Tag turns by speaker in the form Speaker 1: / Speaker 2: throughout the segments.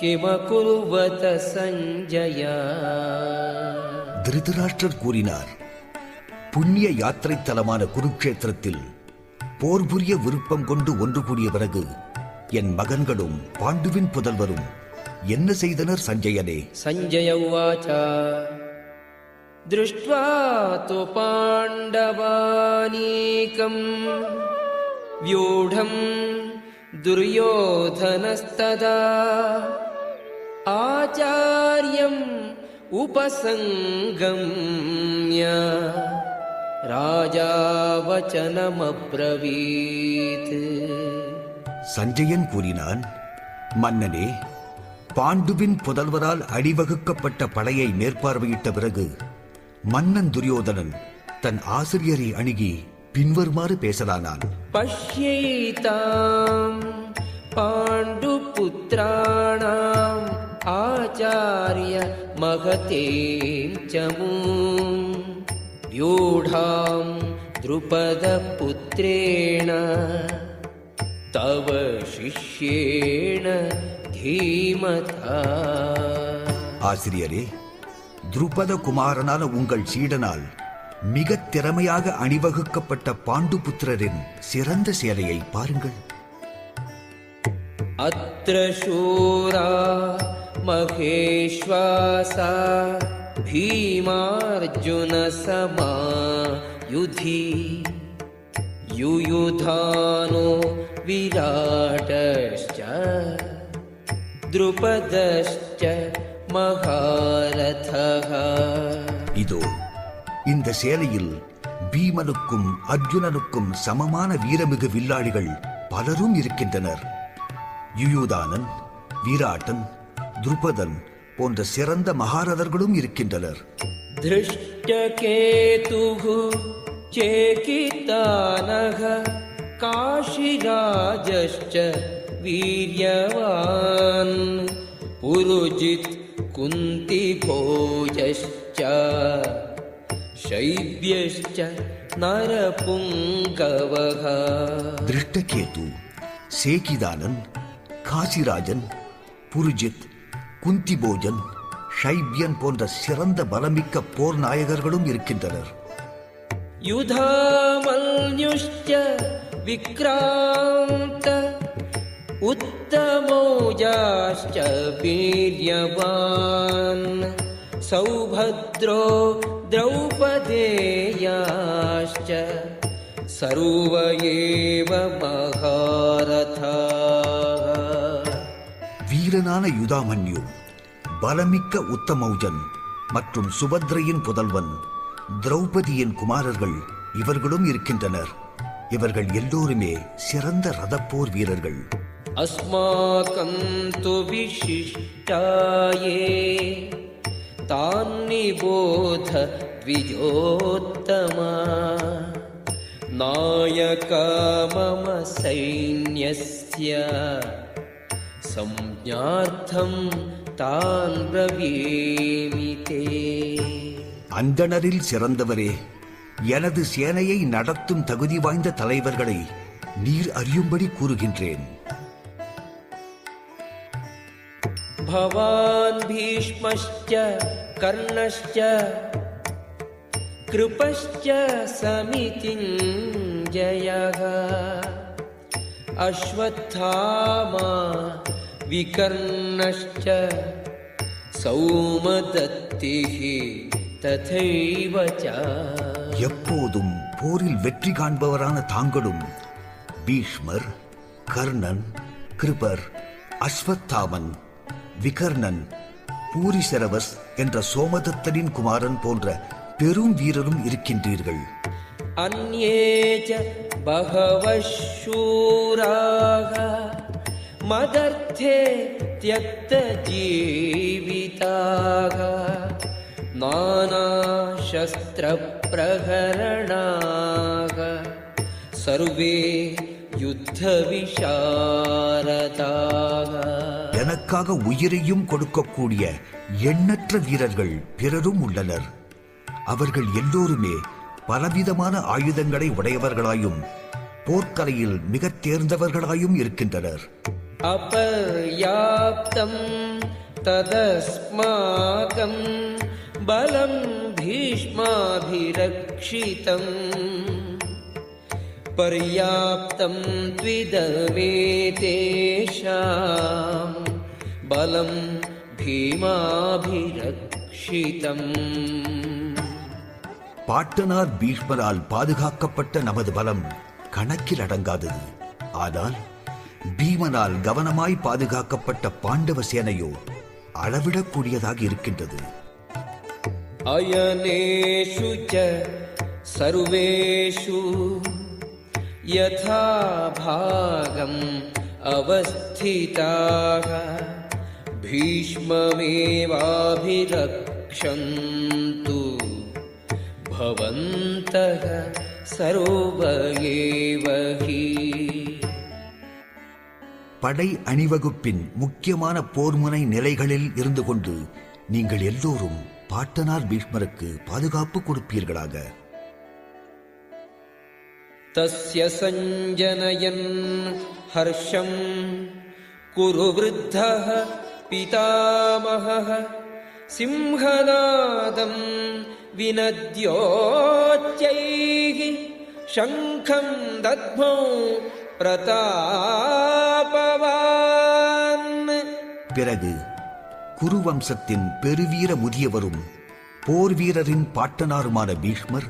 Speaker 1: किमकुर्वत सञ्जय
Speaker 2: திருதராஷ்டிரர் கூறினார் புண்ணிய யாத்திரை தலமான குருக்ஷேத்திரத்தில் போர் புரிய விருப்பம் கொண்டு ஒன்று கூடிய பிறகு என் மகன்களும் பாண்டுவின் புதல்வரும் என்ன செய்தனர் சஞ்சயனே
Speaker 1: सञ्जय उवाच दृष्ट्वा तु पाण्डवानीकम् व्यूढम् दुर्योधनस्तदा आचार्यम् उपसङ्गम्य राजा वचनमब्रवीत्
Speaker 2: சஞ்சயன் கூறினான் மன்னனே பாண்டுவின் புதல்வரால் அடிவகுக்கப்பட்ட படையை மேற்பார்வையிட்ட பிறகு மன்னன் துரியோதனன் தன் ஆசிரியரை அணுகி பின்வருமாறு பேசலானான்
Speaker 1: पश्यैताम् पाण्डुपुत्राणाम् आचार्य महतीं च मूम् व्यूढाम् द्रुपदपुत्रेण तव शिष्येण धीमता
Speaker 2: ஆசிரியரே துருபத குமாரனான உங்கள் சீடனால் மிக திறமையாக அணிவகுக்கப்பட்ட பாண்டுபுத்திரரின் சிறந்த சேலையை பாருங்கள்
Speaker 1: अत्र शूरा महेश्वासा भीमार्जुनसमा युधि युयुधानो विराटश्च द्रुपदश्च महारथः
Speaker 2: இதோ இந்த சேலையில் பீமனுக்கும் அர்ஜுனனுக்கும் சமமான வீரமிகு வில்லாளிகள் பலரும் இருக்கின்றனர் யுயுதானன் வீராட்டன் துருபதன் போன்ற சிறந்த மகாரதர்களும் இருக்கின்றனர்
Speaker 1: धृष्टकेतुः चेकितानः काशिराजश्च वीर्यवान् पुरुजित् कुन्तिभोजश्च शैब्यश्च नरपुङ्गवः
Speaker 2: திருஷ்டகேது சேகிதானன் காசிராஜன் புருஜித் குந்திபோஜன் ஷைபியன் போன்ற சிறந்த பலமிக்க போர் நாயகர்களும் இருக்கின்றனர்
Speaker 1: युधामल्युश्च विक्रान्त उत्तमौजाश्च वीर्यवान् सौभद्रो द्रौपदेयाश्च सर्व एव महारथाः
Speaker 2: வீரனான யுதாமன்யு பலமிக்க உத்தமௌஜன் மற்றும் சுபத்ரையின் புதல்வன் திரௌபதியின் குமாரர்கள் இவர்களும் இருக்கின்றனர். இவர்கள் எல்லோருமே சிறந்த ரதப்போர் வீரர்கள்.
Speaker 1: அஸ்மாக்கம் து விசிஷ்டாயே தான் விஜோத்தமா நாயக மம சைன்யஸ்ய சம்ஞார்த்தம் தான் பிரவேமிதே
Speaker 2: அந்தணரில் சிறந்தவரே எனது சேனையை நடத்தும் தகுதி வாய்ந்த தலைவர்களை நீர் அறியும்படி கூறுகின்றேன்.
Speaker 1: பவான் பீஷ்மஷ்ட கர்ணஷ்ட கிருபஷ்ட சமிதிஞ்சய அஸ்வத்தாமா विकर्णश्च सौमदत्तिः तथैव च
Speaker 2: எப்போதும் போரில் வெற்றி காண்பவரான தாங்களும் பீஷ்மர் கர்ணன் கிருபர் அஸ்வத்தாமன் விகர்ணன் பூரிசரவஸ் என்ற சோமதத்தனின் குமாரன் போன்ற பெரும் வீரரும் இருக்கின்றீர்கள்
Speaker 1: अन्ये च बहवः शूराः मदर्थे त्यक्तजीविताः नानाशस्त्रप्रहरणाः सर्वे युद्धविशारदाः
Speaker 2: எனக்காக உயிரையும் கொடுக்கக்கூடிய எண்ணற்ற வீரர்கள் பிறரும் உள்ளனர் அவர்கள் எல்லோருமே பலவிதமான ஆயுதங்களை உடையவர்களாயும் போர்க்கலையில் மிகத் தேர்ந்தவர்களாயும் இருக்கின்றனர்
Speaker 1: अपर्याप्तं तदस्माकं बलं भीष्माभिरक्षितम् पर्याप्तं त्विदवेतेषां बलं भीमाभिरक्षितम्
Speaker 2: பாட்டனார் பீஷ்மரால் பாதுகாக்கப்பட்ட நமது பலம் கணக்கில் அடங்காதது ஆனால் பீமனால் கவனமாய் பாதுகாக்கப்பட்ட பாண்டவ சேனையோ அளவிடக்கூடியதாக இருக்கின்றது
Speaker 1: अयनेषु च सर्वेषु यथा भागम् अवस्थिताः भीष्ममेवाभिरक्षन्तु भवन्तः सर्व एव
Speaker 2: படை அணிவகுப்பின் முக்கியமான போர்முனை நிலைகளில் இருந்து கொண்டு நீங்கள் எல்லோரும் பாட்டனார் பீஷ்மருக்கு பாதுகாப்பு கொடுப்பீர்களாக.
Speaker 1: தஸ்ய சஞ்சனயன் ஹர்ஷம் குரு விருத்த பிதாமக சிம்ஹநாதம் வினத்யோத்யை சங்கம் தத்மோ பிரதாபவான்.
Speaker 2: பிறகு குருவம்சத்தின் பெருவீர முதியவரும் போர் வீரரின் பாட்டனாருமான பீஷ்மர்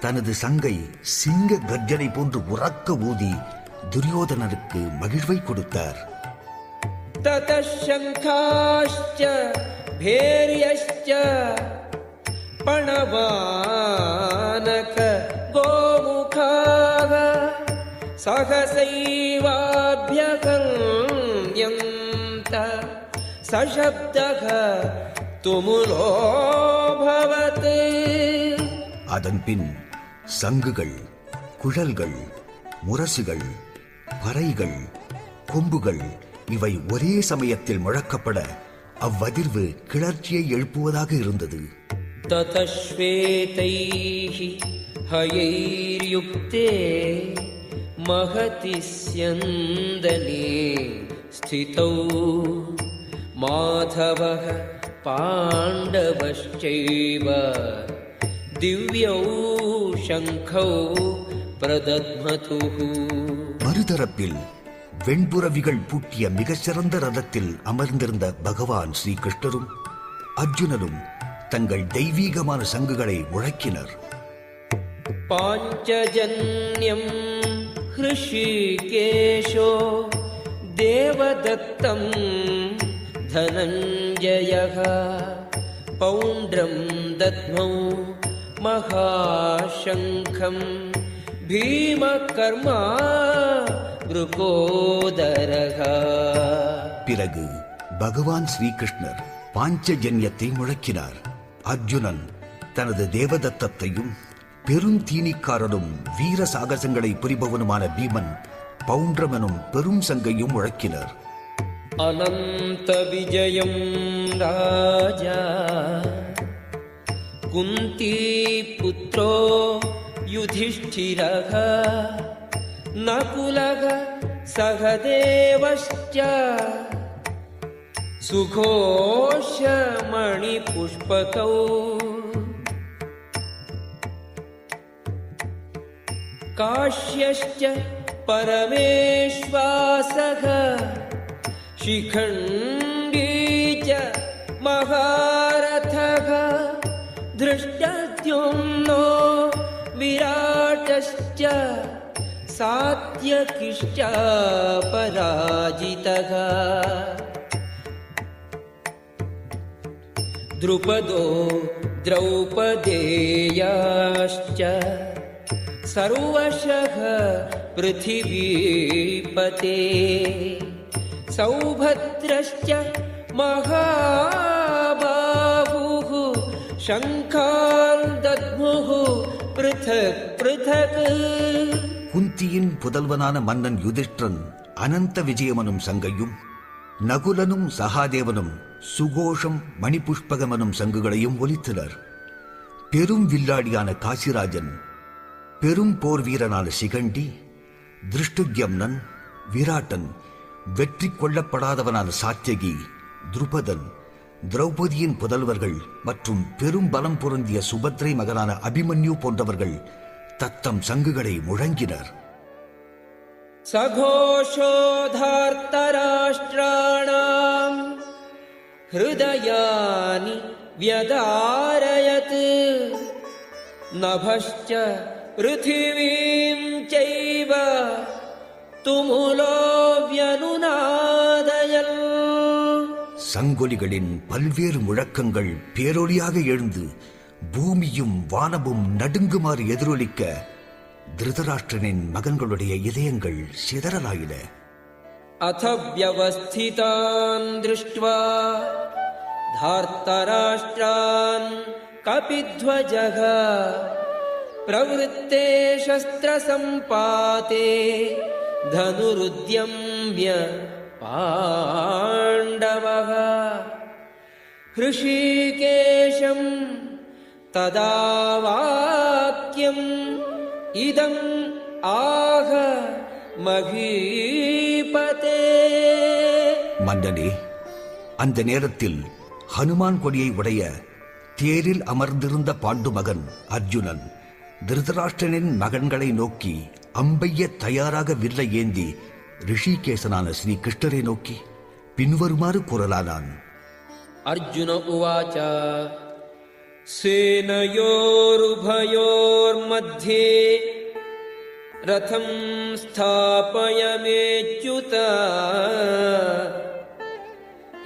Speaker 2: தனது சங்கை சிங்க கர்ஜனை போன்று உறக்க ஊதி துரியோதனருக்கு மகிழ்வை கொடுத்தார்.
Speaker 1: ததசங்காஷ்ச பணவா सहसैवाभ्यगम्यन्त सशब्दः तुमुलोऽभवत्
Speaker 2: அதன்பின் சங்குகள் குழல்கள் முரசுகள் பறைகள் கொம்புகள் இவை ஒரே சமயத்தில் முழக்கப்பட அவ்வதிர்வு கிளர்ச்சியை எழுப்புவதாக இருந்தது
Speaker 1: ततः श्वेतैः हयैर्युक्ते महति स्यन्दने स्थितौ माधवः पाण्डवश्चैव दिव्यौ शङ्खौ प्रदध्मतुः
Speaker 2: மறுதரப்பில் வெண்புறவிகள் பூட்டிய மிகச்சிறந்த ரதத்தில் அமர்ந்திருந்த பகவான் ஸ்ரீகிருஷ்ணரும் அர்ஜுனரும் தங்கள் தெய்வீகமான சங்குகளை முழக்கினர்
Speaker 1: पाञ्चजन्यम् हृषिकेशो देवदत्तं धनञ्जयः पौण्ड्रं दद्मौ महाशङ्खं भीमकर्मा वृकोदरः
Speaker 2: பிறகு பகவான் ஸ்ரீகிருஷ்ணர் பாஞ்சஜன்யத்தை முழக்கினார் அர்ஜுனன் தனது தேவதத்தத்தையும் பெரும் தீனிக்காரனும் வீர சாகசங்களை புரிபவனுமான பீமன் பவுண்டம் எனும் பெரும் சங்கையும் முழக்கினர்.
Speaker 1: அனந்த விஜயம் ராஜா குந்தி புத்திரோ யுதிஷ்டிரக நகுலக சகதேவஷ்ட சுகோஷ மணிபுஷ்பகௌ काश्यश्च परमेश्वासः शिखण्डी च महारथः धृष्टद्युम्नो विराटश्च सात्यकिश्च पराजितः द्रुपदो द्रौपदेयाश्च सर्वशः पृथिवीपते सौभद्रश्च महाबाहुः शङ्खान् दद्मुः पृथक् पृथक्
Speaker 2: குந்தியின் புதல்வனான மன்னன் யுதிஷ்டிரன் அனந்த விஜயமனும் சங்கையும் நகுலனும் சகாதேவனும் சுகோஷம் மணிபுஷ்பகமனும் சங்குகளையும் ஒலித்தனர் பெரும் வில்லாடியான காசிராஜன் பெரும் போர் வீரனான சிகண்டி திருஷ்டுக்யம்னன் விராட்டன் வெற்றி கொள்ளப்படாதவனான சாத்தியகி துருபதன் திரௌபதியின் புதல்வர்கள் மற்றும் பெரும் பலம் பொருந்திய சுபத்ரை மகனான அபிமன்யு போன்றவர்கள் தத்தம் சங்குகளை முழங்கினர்.
Speaker 1: சகோஷோதார்த்தராஷ்டிராணாம். ஹிருதயானி வியதாரயத். நபஷ்ச पृथिवीम् चैव तुमुलो व्यनुनादयन्
Speaker 2: சங்கொலிகளின் பல்வேறு முழக்கங்கள் பேரொளியாக எழுந்து பூமியும் வானமும் நடுங்குமாறு எதிரொலிக்க திருதராஷ்டிரனின் மகன்களுடைய இதயங்கள் சிதறலாயின
Speaker 1: अथ व्यवस्थितान् दृष्ट्वा धार्तराष्ट्रान् कपिध्वजः प्रवृत्ते शस्त्रसम्पाते धनुरुद्यम्य पाण्डवः हृषीकेशम् तदा वाक्यम् इदम् आह महीपते
Speaker 2: மன்னனே அந்த நேரத்தில் ஹனுமான் கொடியை உடைய தேரில் அமர்ந்திருந்த பாண்டு மகன் அர்ஜுனன் திருதராஷ்டிரனின் மகன்களை நோக்கி அம்பைய தயாராக வில்லை ஏந்தி ரிஷிகேசனான ஸ்ரீ கிருஷ்ணரை நோக்கி பின்வருமாறு குரலானான்
Speaker 1: அர்ஜுன உவாச்சா சேனையோருபயோர்மத்தியே ரதம் ஸ்தாபய யாவதே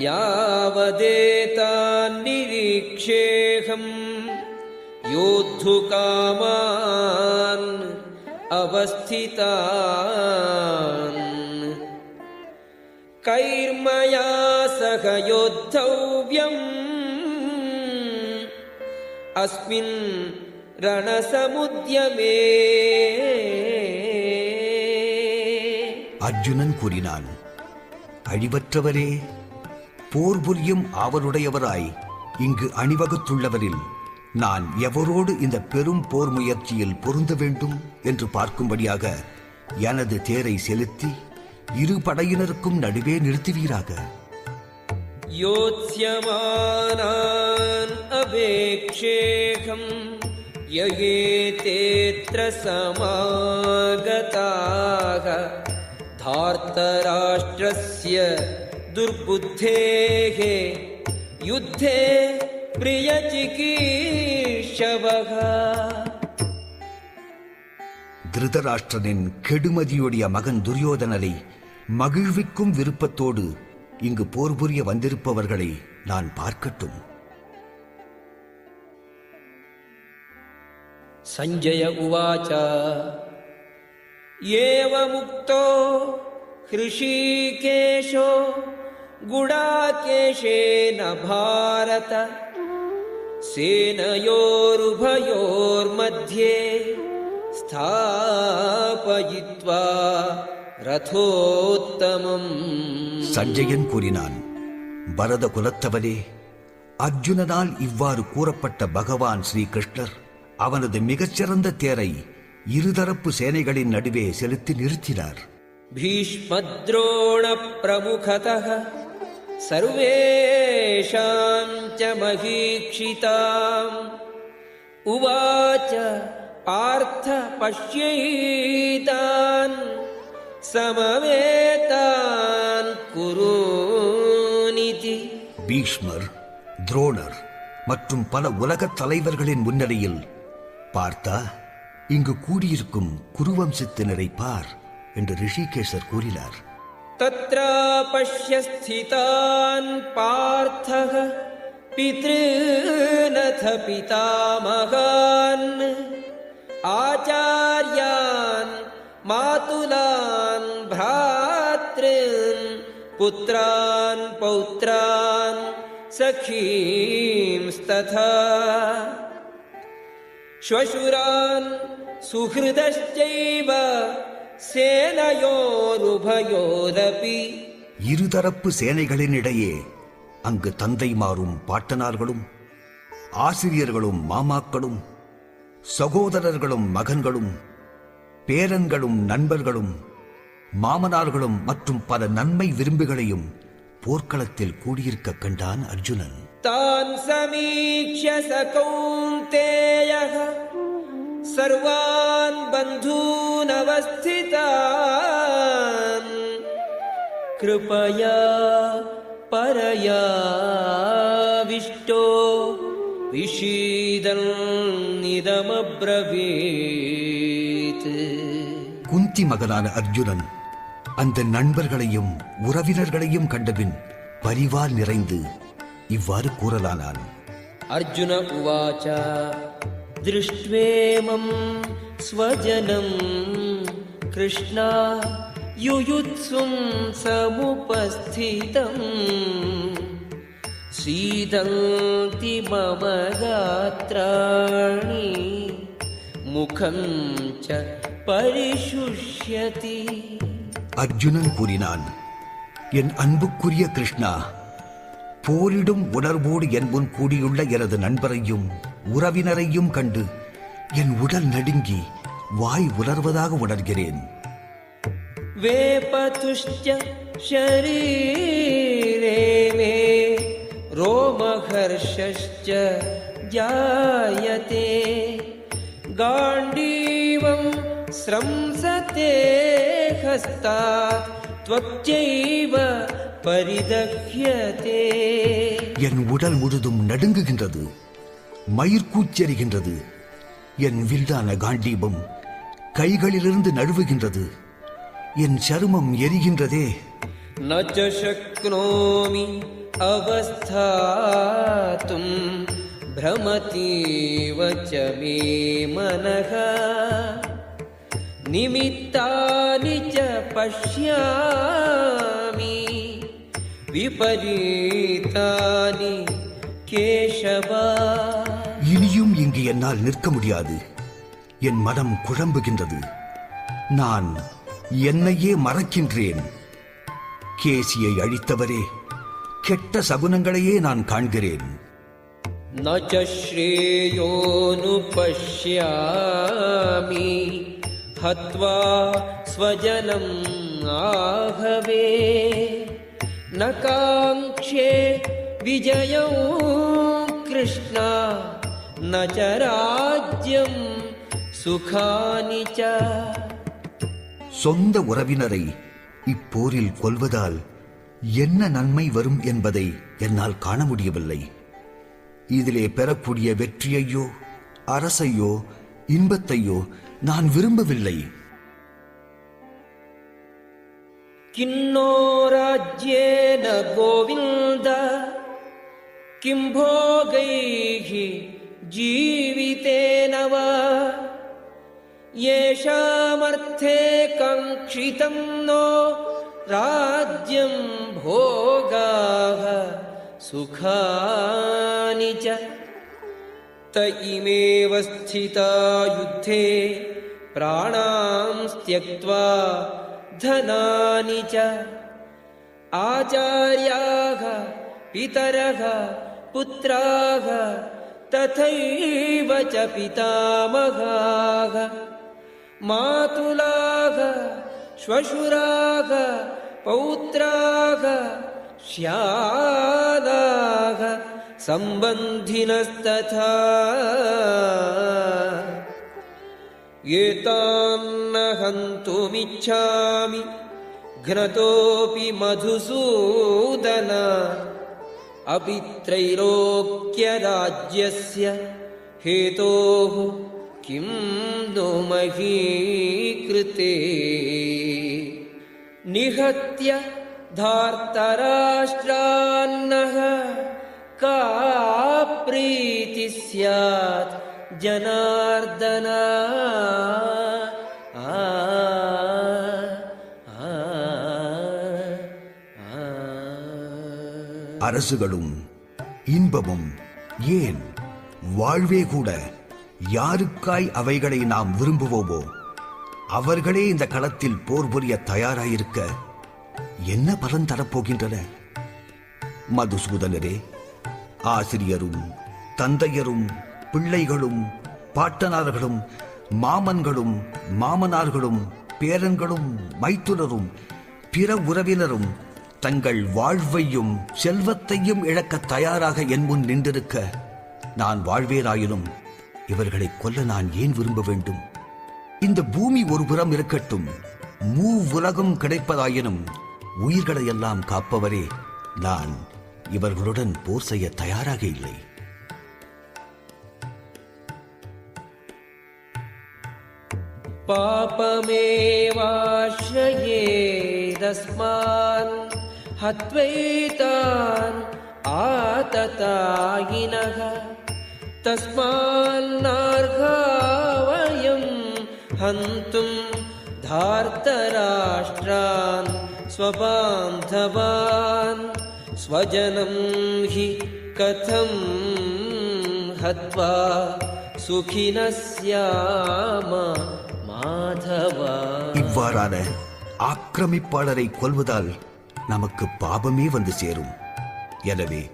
Speaker 1: யாவதேதான் நிரீக்ஷேகம் यावदेतान्निरीक्षेऽहम् योद्धुकामान् अवस्थितान् कैर्मया सह योद्धव्यम् अस्मिन् रणसमुद्यमे
Speaker 2: அர்ஜுனன் கூறினான் அழிவற்றவரே போர் புரியும் ஆவலுடையவராய் இங்கு அணிவகுத்துள்ளவரில் நான் எவரோடு இந்த பெரும் போர் முயற்சியில் பொருந்த வேண்டும் என்று பார்க்கும்படியாக எனது தேரை செலுத்தி இரு படையினருக்கும் நடுவே நிறுத்துவீராக.
Speaker 1: யோத்யமானான் அபேக்ஷேகம் யயே தேத்ர சமாகதாக தார்த்தராஷ்டிரஸ்ய துர்புத்தேகே யுத்தே प्रियचिकीर्षवः
Speaker 2: திருதராஷ்டிரனின் கெடுமதியுடைய மகன் துரியோதனரை மகிழ்விக்கும் விருப்பத்தோடு இங்கு போர் புரிய வந்திருப்பவர்களை நான் பார்க்கட்டும்
Speaker 1: सञ्जय उवाच एवमुक्तो हृषीकेशो गुडाकेशेन भारत सेनयोरुभयोर्मध्ये स्थापयित्वा रथोत्तमम्
Speaker 2: சஞ்சயன் கூறினான் பரத குலத்தவரே அர்ஜுனனால் இவ்வாறு கூறப்பட்ட பகவான் ஸ்ரீ கிருஷ்ணர் அவனது மிகச்சிறந்த தேரை இருதரப்பு சேனைகளின் நடுவே செலுத்தி நிறுத்தினார்
Speaker 1: भीष्मद्रोणप्रमुखतः सर्वेषां च महीक्षिताम् उवाच पार्थ पश्यैतान् समवेतान् कुरूनिति
Speaker 2: பீஷ்மர் துரோணர் மற்றும் பல உலகத் தலைவர்களின் முன்னிலையில் பார்த்தா இங்கு கூடியிருக்கும் குருவம்சத்தினரை பார் என்று ரிஷிகேசர் கூறினார்
Speaker 1: तत्र पश्य स्थितान् पार्थः पितॄनथ पितामहान्। आचार्यान् मातुलान् भ्रातॄन् पुत्रान् पौत्रान् सखींस्तथा। श्वशुरान् सुहृदश्चैव சேனையோருபயோரபி
Speaker 2: இருதரப்பு சேனைகளினிடையே அங்கு தந்தைமாரும் பாட்டனார்களும் ஆசிரியர்களும் மாமாக்களும் சகோதரர்களும் மகன்களும் பேரன்களும் நண்பர்களும் மாமனார்களும் மற்றும் பல நன்மை விரும்புகளையும் போர்க்களத்தில் கூடியிருக்க கண்டான் அர்ஜுனன்.
Speaker 1: தான் சமீட்ச கௌந்தேய सर्वान् बन्धूनवस्थितान् कृपया परयाविष्टो विषीदन्निदमब्रवीत्
Speaker 2: குந்தி மகனான அர்ஜுனன் அந்த நண்பர்களையும் உறவினர்களையும் கண்டபின் பரிவால் நிறைந்து இவ்வாறு கூறலானான்
Speaker 1: अर्जुन उवाच दृष्ट्वेमं स्वजनं कृष्णा युयुत्सुं समुपस्थितम् सीदन्ति मम गात्राणि मुखं च परिशुष्यति
Speaker 2: அர்ஜுனன் கூறினான் என் அன்புக்குரிய கிருஷ்ணா போரிடும் உணர்வோடு என் முன் கூடியுள்ள எனது நண்பரையும் உறவினரையும் கண்டு என் உடல் நடுங்கி வாய் உலர்வதாக உணர்கிறேன்
Speaker 1: वेपतुश्च शरीरे मे रोमहर्षश्च जायते गाण्डीवं स्रंसते हस्तात् त्वच्चैव परिदह्यते
Speaker 2: என் உடல் முழுதும் நடுங்குகின்றது மயிர்கூச்சரிகின்றது என் வில்லான காண்டீபம் கைகளிலிருந்து நழுவுகின்றது. என் சருமம் எரிகின்றதே.
Speaker 1: நக்னோமி அவஸ்தாத்தும் பிரமதீவ மே மனக நிமித்தானி ச பஷ்யாமி விபரீதானி
Speaker 2: கேசவா அங்கு என்னால் நிற்க முடியாது. என் மனம் குழம்புகின்றது. நான் என்னையே மறக்கின்றேன். கேசியை அழித்தவரே கெட்ட சகுனங்களையே நான் காண்கிறேன்.
Speaker 1: நச்சஸ்ரேயோனு பஷ்யாமி ஹத்வா ஸ்வஜனம் ஆகவே. நகாங்ஷே விஜயம் கிருஷ்ணா। न च ராஜ்யம்
Speaker 2: சொந்த உறவினரை இப்போரில் கொல்வதால் என்ன நன்மை வரும் என்பதை என்னால் காண முடியவில்லை. இதிலே பெறக்கூடிய வெற்றியையோ அரசையோ இன்பத்தையோ நான் விரும்பவில்லை.
Speaker 1: கிண்ணோ ராஜ்யேன கோவிந்த கிம்போகைகி जीवितेन वा। येषामर्थे काङ्क्षितं नो राज्यं भोगाः सुखानि च। त इमेव स्थिता युद्धे प्राणां त्यक्त्वा धनानि च। आचार्याः पितरः पुत्राः तथैव च पितामहाः मातुलाः श्वशुराः पौत्राः श्यादाः सम्बन्धिनस्तथा। एतान्न हन्तुमिच्छामि घ्नतोऽपि मधुसूदन अपि त्रैलोक्यराज्यस्य हेतोः किं नो मही कृते निहत्य धार्तराष्ट्रान्नः का प्रीतिः स्यात् जनार्दना
Speaker 2: அரசுகளும் இன்பமும் ஏன் வாழ்வே கூட யாருக்காய் அவைகளை நாம் விரும்புவோமோ அவர்களே இந்த களத்தில் போர் புரிய தயாராயிருக்க என்ன பலன் தரப்போகின்றன? மதுசூதனரே ஆசிரியரும் தந்தையரும் பிள்ளைகளும் பாட்டனார்களும் மாமன்களும் மாமனார்களும் பேரன்களும் மைத்துனரும் பிற உறவினரும் தங்கள் வாழ்வையும் செல்வத்தையும் இழக்க தயாராக என் முன் நின்றிருக்க நான் வாழ்வேனாயினும் இவர்களை கொல்ல நான் ஏன் விரும்ப வேண்டும் இந்த பூமி ஒரு புறம் இருக்கட்டும் மூ உலகம் கிடைப்பதாயினும் உயிர்களை எல்லாம் காப்பவரே நான் இவர்களுடன் போர் செய்ய தயாராக இல்லை
Speaker 1: पापमेवाश्रयेदस्मान् हत्वैतान् आततायिनः तस्मान्नार्हा वयं हन्तुं धार्तराष्ट्रान् स्वबान्धवान् स्वजनं हि कथं हत्वा सुखिनः स्याम माधवा
Speaker 2: இவ்வாறான ஆக்கிரமிப்பாளரை கொல்வதால் நமக்கு பாபமே வந்து சேரும். எனவே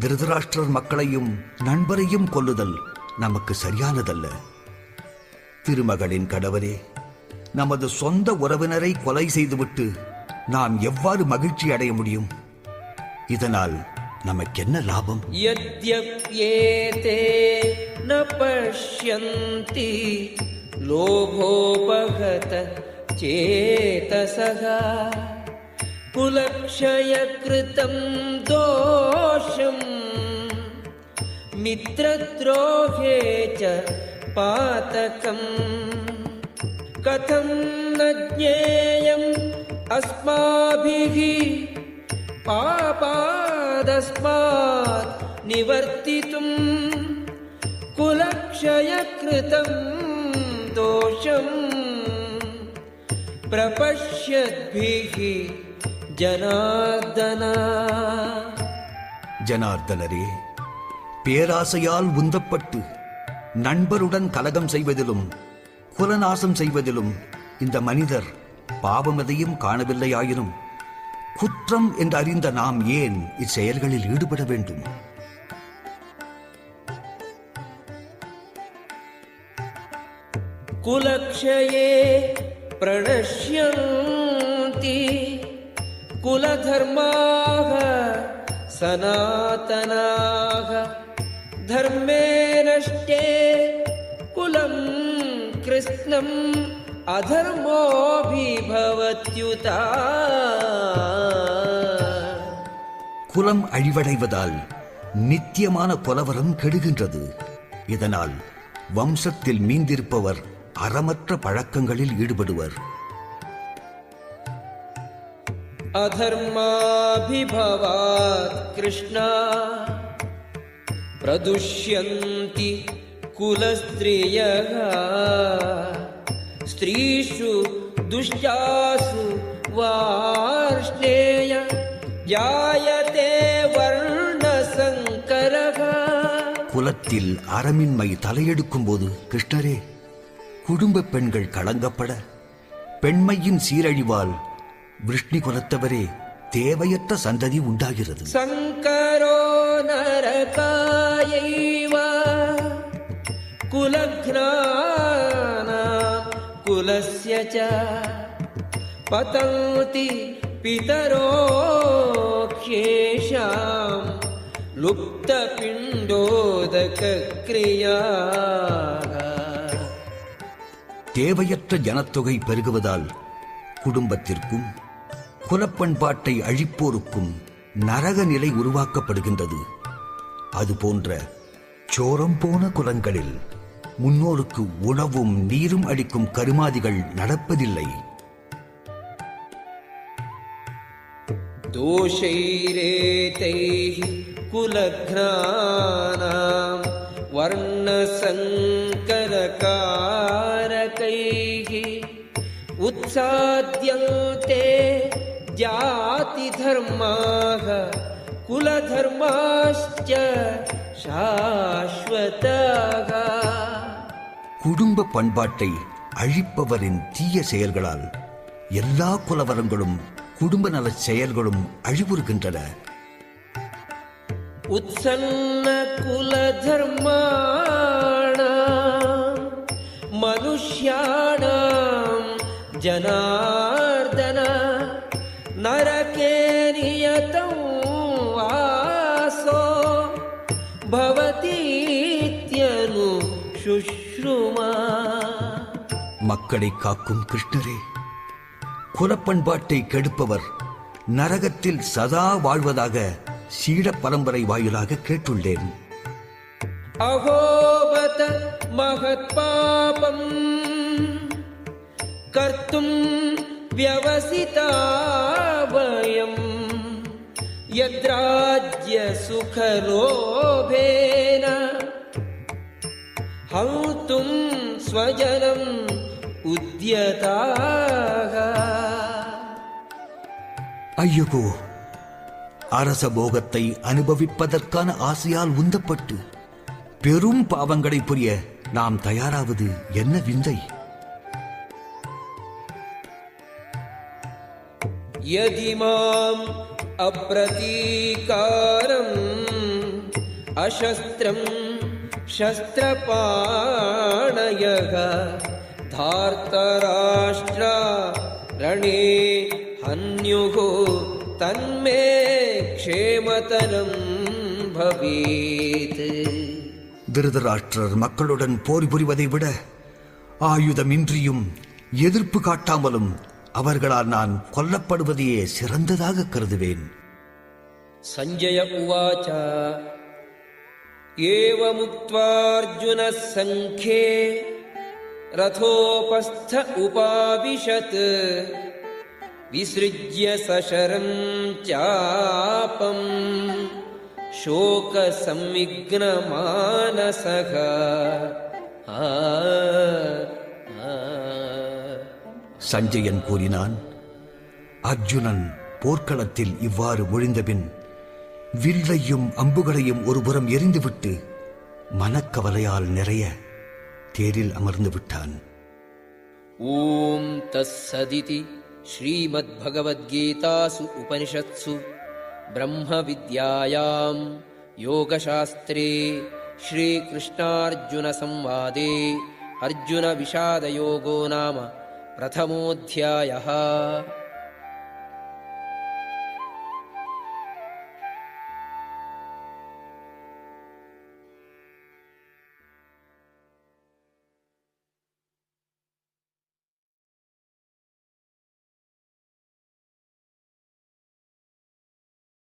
Speaker 2: திருதராஷ்டிரர் மக்களையும் நண்பரையும் கொல்லுதல் நமக்கு சரியானதல்ல. திருமகளின் கடவுளே நமது சொந்த உறவினரை கொலை செய்துவிட்டு நாம் எவ்வாறு மகிழ்ச்சி அடைய முடியும்? இதனால் நமக்கென்ன லாபம்?
Speaker 1: பஷ்யந்தி லோகோபகத சேதசகா. कुलक्षयकृतं दोषम् मित्रद्रोहे च पातकम् कथं न ज्ञेयम् अस्माभिः पापादस्मात् निवर्तितुम् कुलक्षयकृतं दोषम् प्रपश्यद्भिः ஜனார்தனா.
Speaker 2: ஜனார்தனரே பேராசையால் உந்தப்பட்டு நண்பருடன் கலகம் செய்வதிலும் குலநாசம் செய்வதிலும் இந்த மனிதர் பாவமதையும் காணவில்லையாயினும் குற்றம் என்று அறிந்த நாம் ஏன் இச்செயல்களில் ஈடுபட வேண்டும்?
Speaker 1: குலக்ஷயே பிரணஷ்யந்தி. कुलधर्माः सनातनाः धर्मे नष्टे कुलं कृत्स्नम् अधर्मोऽभिभवत्युता
Speaker 2: குலம் அழிவடைவதால் நித்தியமான கொலவரம் கெடுகின்றது இதனால் வம்சத்தில் மீந்திருப்பவர் அறமற்ற பழக்கங்களில் ஈடுபடுவர்
Speaker 1: अधर्माभिभवात् कृष्णा प्रदुष्यन्ति कुलस्त्रियः स्त्रीषु दुष्टासु वार्ष्णेय जायते वर्णसङ्करः
Speaker 2: குலத்தில் அறமின்மை தலையெடுக்கும் போது கிருஷ்ணரே குடும்ப பெண்கள் களங்கப்பட பெண்மையின் சீரழிவால் விஷ்ணு குலத்தவரே தேவையற்ற சந்ததி உண்டாகிறது.
Speaker 1: சங்கரோ நரகாயைவா குலக்னானா குலஸ்ய ச பதந்தி பிதரோக்ஷேஷாம் லுப்த பிண்டோதக கிரியாக
Speaker 2: தேவையற்ற ஜனத்தொகை பெருகுவதால் குடும்பத்திற்கும் குலப்பண்பாட்டை அழிப்போருக்கும் நரக நிலை உருவாக்கப்படுகின்றது அதுபோன்ற சோரம் போன குலங்களில் முன்னோருக்கு உணவும் நீரும் அளிக்கும் கருமாதிகள் நடப்பதில்லை
Speaker 1: दोषैरेतैः कुलघ्नानां वर्णसङ्करकारकैः उत्साद्यन्ते जातिधर्माः कुलधर्माश्च शाश्वताः
Speaker 2: குடும்ப பண்பாட்டை அழிப்பவரின் தீய செயல்களால் எல்லா குலவரங்களும் குடும்ப நலச் செயல்களும் அழிவுறுகின்றன
Speaker 1: उत्सन्नकुलधर्माणाम् मनुष्याणाम् जनार्दन नरके नियतं वासो भवतीत्यनु शुश्रुमा
Speaker 2: மக்களை காக்கும் கிருஷ்ணரே குலப்பண்பாட்டை கெடுப்பவர் நரகத்தில் சதா வாழ்வதாக சீட பரம்பரை வாயிலாக கேட்டுள்ளேன்
Speaker 1: अहोबत महत्पापम् कर्तुम् व्यवसिता वयम् यद्राज्यसुखलोभेन हन्तुम् स्वजनम् उद्यताः
Speaker 2: ஐயகோ அரச போகத்தை அனுபவிப்பதற்கான ஆசையால் உந்தப்பட்டு பெரும் பாவங்களை புரிய நாம் தயாராவது என்ன விந்தை
Speaker 1: यदि माम् अप्रतीकारम् अशस्त्रम् शस्त्रपाणयः धार्तराष्ट्रा रणे हन्युः तन्मे क्षेमतरम् भवेत्
Speaker 2: திருதராஷ்டிரர் மக்களுடன் போர் புரிவதை விட ஆயுதமின்றியும் எதிர்ப்பு காட்டாமலும் அவர்களால் நான் கொல்லப்படுவதையே சிறந்ததாக கருதுவேன்
Speaker 1: सञ्जय उवाच एवमुक्त्वार्जुनः सङ्ख्ये रथोपस्थ उपाविशत् विसृज्य सशरं चापम् शोकसंविघ्नमानसः
Speaker 2: சஞ்சயன் கூறினான் அர்ஜுனன் போர்க்களத்தில் இவ்வாறு ஒழிந்தபின் வில்லையும் அம்புகளையும் ஒருபுறம் எரிந்துவிட்டு மனக்கவலையால் நிறைய தேரில் அமர்ந்து விட்டான்.
Speaker 1: ஓம் தஸ்ஸதிதி ஸ்ரீமத் பகவத்கீதாசு உபனிஷத்சு பிரம்ம வித்யாயாம் யோகசாஸ்திரே ஸ்ரீகிருஷ்ணார்ஜுன சம்வாதே அர்ஜுன விஷாத யோகோ நாம प्रथमोऽध्यायः